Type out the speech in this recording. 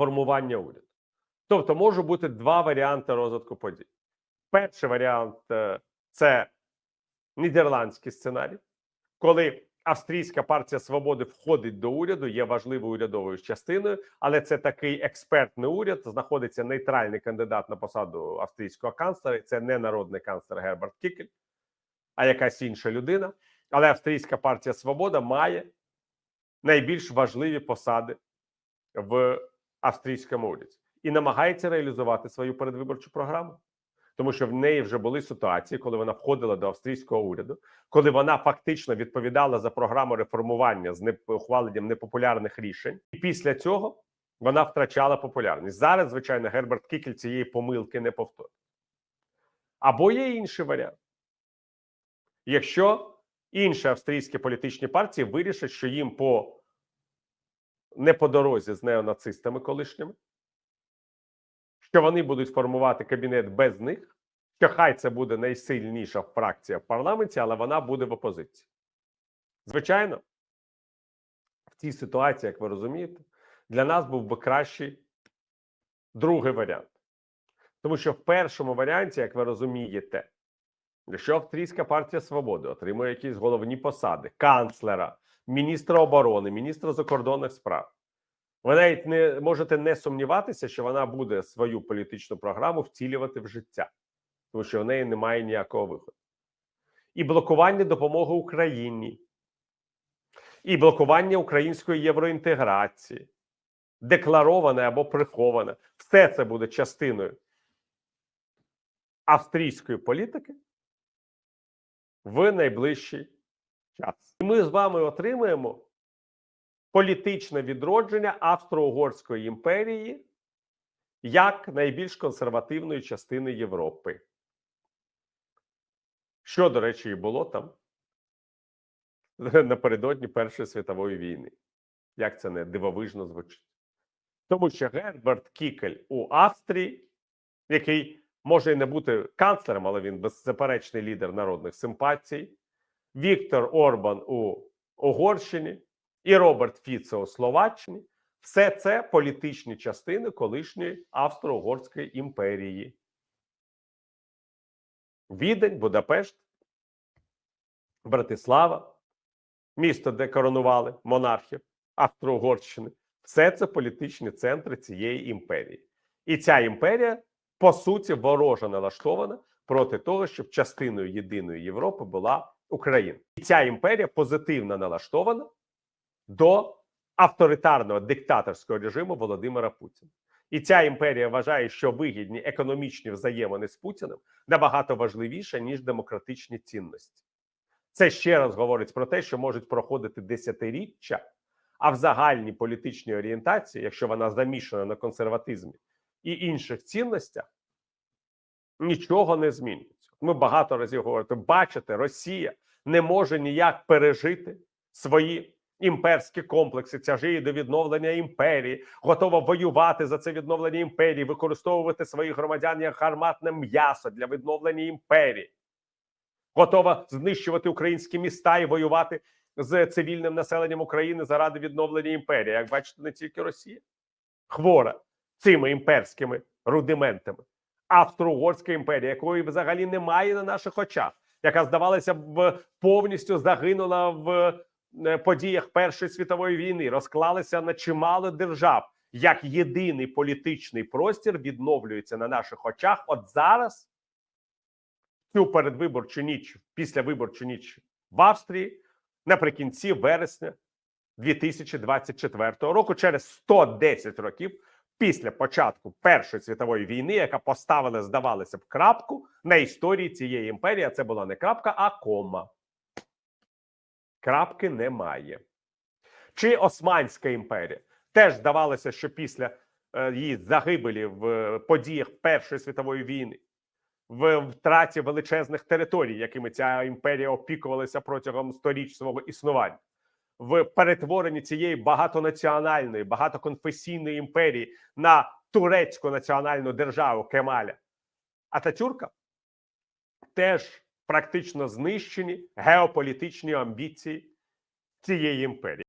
формування уряду. Тобто, може бути два варіанти розвитку подій. Перший варіант е, це нідерландський сценарій, коли Австрійська партія свободи входить до уряду, є важливою урядовою частиною, але це такий експертний уряд. Знаходиться нейтральний кандидат на посаду австрійського канцлера. Це не народний канцлер Герберт Кікель, а якась інша людина. Але Австрійська партія Свобода має найбільш важливі посади в австрійському уряді і намагається реалізувати свою передвиборчу програму. Тому що в неї вже були ситуації, коли вона входила до австрійського уряду, коли вона фактично відповідала за програму реформування з ухваленням непопулярних рішень, і після цього вона втрачала популярність. Зараз, звичайно, Герберт Кікель цієї помилки не повторить. Або є інший варіант. Якщо інші австрійські політичні партії вирішать, що їм по не по дорозі з неонацистами колишніми, що вони будуть формувати кабінет без них, що хай це буде найсильніша фракція в парламенті, але вона буде в опозиції. Звичайно, в цій ситуації, як ви розумієте, для нас був би кращий другий варіант. Тому що в першому варіанті, як ви розумієте, якщо Австрійська партія свободи отримує якісь головні посади, канцлера, міністра оборони, міністра закордонних справ, ви навіть не можете не сумніватися, що вона буде свою політичну програму втілювати в життя, тому що в неї немає ніякого виходу. І блокування допомоги Україні, і блокування української євроінтеграції, деклароване або приховане, все це буде частиною австрійської політики в найближчий час. І ми з вами отримаємо політичне відродження Австро-Угорської імперії як найбільш консервативної частини Європи. Що, до речі, і було там напередодні Першої світової війни. Як це не дивовижно звучить? Тому що Герберт Кікель у Австрії, який може і не бути канцлером, але він беззаперечний лідер народних симпатій, Віктор Орбан у Угорщині і Роберт Фіце у Словаччині все це політичні частини колишньої Австро-Угорської імперії. Відень, Будапешт, Братислава, місто, де коронували монархів Австро-Угорщини. Все це політичні центри цієї імперії. І ця імперія, по суті, вороже налаштована проти того, щоб частиною єдиної Європи була Україна. І ця імперія позитивно налаштована до авторитарного диктаторського режиму Володимира Путіна. І ця імперія вважає, що вигідні економічні взаємини з Путіним набагато важливіше ніж демократичні цінності. Це ще раз говорить про те, що можуть проходити десятиріччя, а в загальній політичній орієнтації, якщо вона замішана на консерватизмі і інших цінностях, нічого не змінюється. Ми багато разів говоримо, бачите, Росія не може ніяк пережити свої імперські комплекси, тяжіє до відновлення імперії, готова воювати за це відновлення імперії, використовувати своїх громадян як гарматне м'ясо для відновлення імперії, готова знищувати українські міста і воювати з цивільним населенням України заради відновлення імперії. Як бачите, не тільки Росія хвора цими імперськими рудиментами. Австро-Угорська імперія, якої взагалі немає на наших очах, яка здавалося б повністю загинула в е, подіях Першої світової війни, розклалися на чимало держав. Як єдиний політичний простір відновлюється на наших очах. От зараз цю передвиборчу ніч, після виборчу ніч в Австрії, наприкінці вересня 2024 року, через 110 років після початку Першої світової війни, яка поставила, здавалося б, крапку на історії цієї імперії. Це була не крапка, а кома. Крапки немає. Чи Османська імперія теж здавалося, що після е, її загибелі в е, подіях Першої світової війни, в втраті величезних територій, якими ця імперія опікувалася протягом сторіч свого існування, в перетворенні цієї багатонаціональної, багатоконфесійної імперії на турецьку національну державу Кемаля Ататюрка, теж практично знищені геополітичні амбіції цієї імперії.